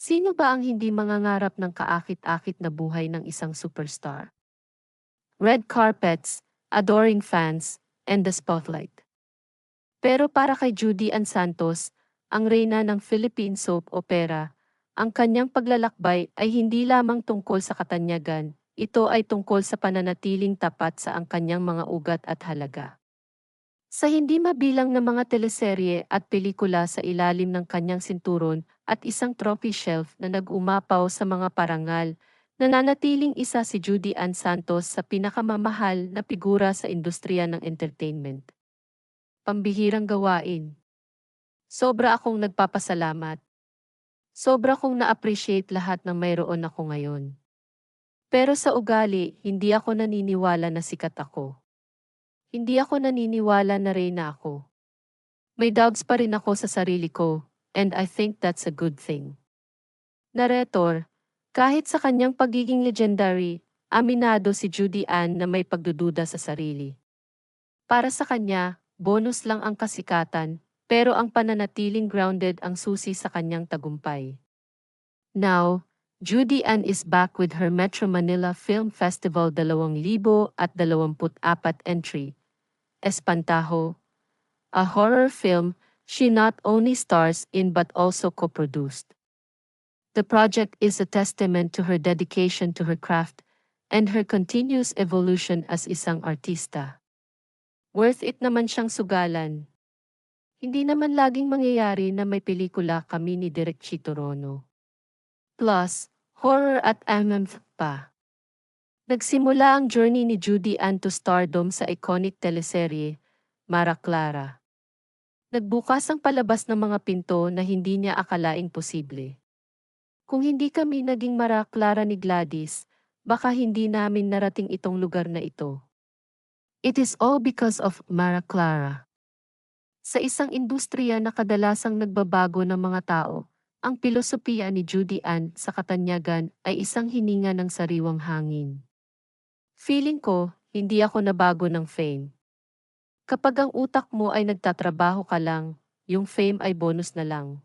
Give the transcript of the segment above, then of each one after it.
Sino ba ang hindi mangangarap ng kaakit-akit na buhay ng isang superstar? Red carpets, adoring fans, and the spotlight. Pero para kay Judy Ann Santos, ang reyna ng Philippine soap opera, ang kanyang paglalakbay ay hindi lamang tungkol sa katanyagan, ito ay tungkol sa pananatiling tapat sa ang kanyang mga ugat at halaga. Sa hindi mabilang na mga teleserye at pelikula sa ilalim ng kanyang sinturon at isang trophy shelf na nag-umapaw sa mga parangal, nananatiling isa si Judy Ann Santos sa pinakamamahal na figura sa industriya ng entertainment. Pambihirang gawain. Sobra akong nagpapasalamat. Sobra kong na-appreciate lahat ng mayroon ako ngayon. Pero sa ugali, hindi ako naniniwala na sikat ako. Hindi ako naniniwala na reyna ako. May doubts pa rin ako sa sarili ko, and I think that's a good thing. Narrator, kahit sa kanyang pagiging legendary, aminado si Judy Ann na may pagdududa sa sarili. Para sa kanya, bonus lang ang kasikatan, pero ang pananatiling grounded ang susi sa kanyang tagumpay. Now, Judy Ann is back with her Metro Manila Film Festival 2024 entry, Espantajo, a horror film she not only stars in but also co-produced. The project is a testament to her dedication to her craft and her continuous evolution as isang artista. Worth it naman siyang sugalan. Hindi naman laging mangyayari na may pelikula kami ni Direk Chito Rono. Plus, horror at MMF pa. Nagsimula ang journey ni Judy Ann to stardom sa iconic teleserye, Mara Clara. Nagbukas ang palabas ng mga pinto na hindi niya akalaing posible. Kung hindi kami naging Mara Clara ni Gladys, baka hindi namin narating itong lugar na ito. It is all because of Mara Clara. Sa isang industriya na kadalasang nagbabago ng mga tao, ang pilosopiya ni Judy Ann sa katanyagan ay isang hininga ng sariwang hangin. Feeling ko, hindi ako nabago ng fame. Kapag ang utak mo ay nagtatrabaho ka lang, yung fame ay bonus na lang.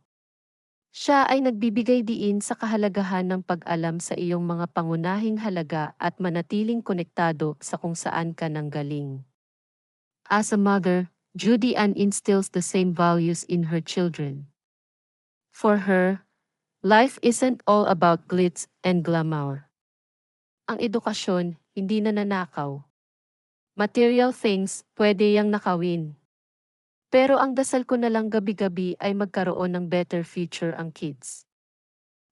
Siya ay nagbibigay diin sa kahalagahan ng pag-alam sa iyong mga pangunahing halaga at manatiling konektado sa kung saan ka nanggaling. As a mother, Judy Ann instills the same values in her children. For her, life isn't all about glitz and glamour. Ang edukasyon, hindi na nanakaw. Material things, pwede yang nakawin. Pero ang dasal ko na lang gabi-gabi ay magkaroon ng better future ang kids.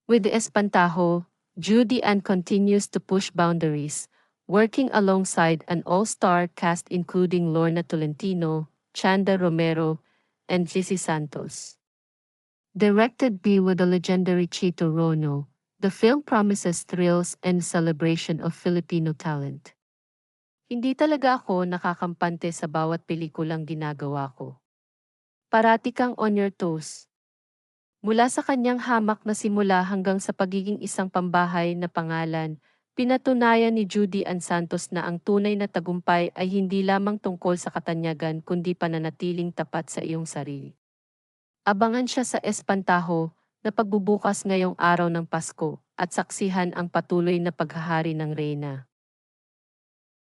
With Espantajo, Judy Ann continues to push boundaries, working alongside an all-star cast including Lorna Tolentino, Chanda Romero, and Lizzie Santos. Directed by with the legendary Chito Rono, The film promises thrills and celebration of Filipino talent. Hindi talaga ako nakakampante sa bawat pelikulang ginagawa ko. Parati kang on your toes. Mula sa kanyang hamak na simula hanggang sa pagiging isang pambahay na pangalan, pinatunayan ni Judy Ann Santos na ang tunay na tagumpay ay hindi lamang tungkol sa katanyagan kundi pananatiling tapat sa iyong sarili. Abangan siya sa Espantaho, na pagbubukas ngayong araw ng Pasko at saksihan ang patuloy na paghahari ng Reyna.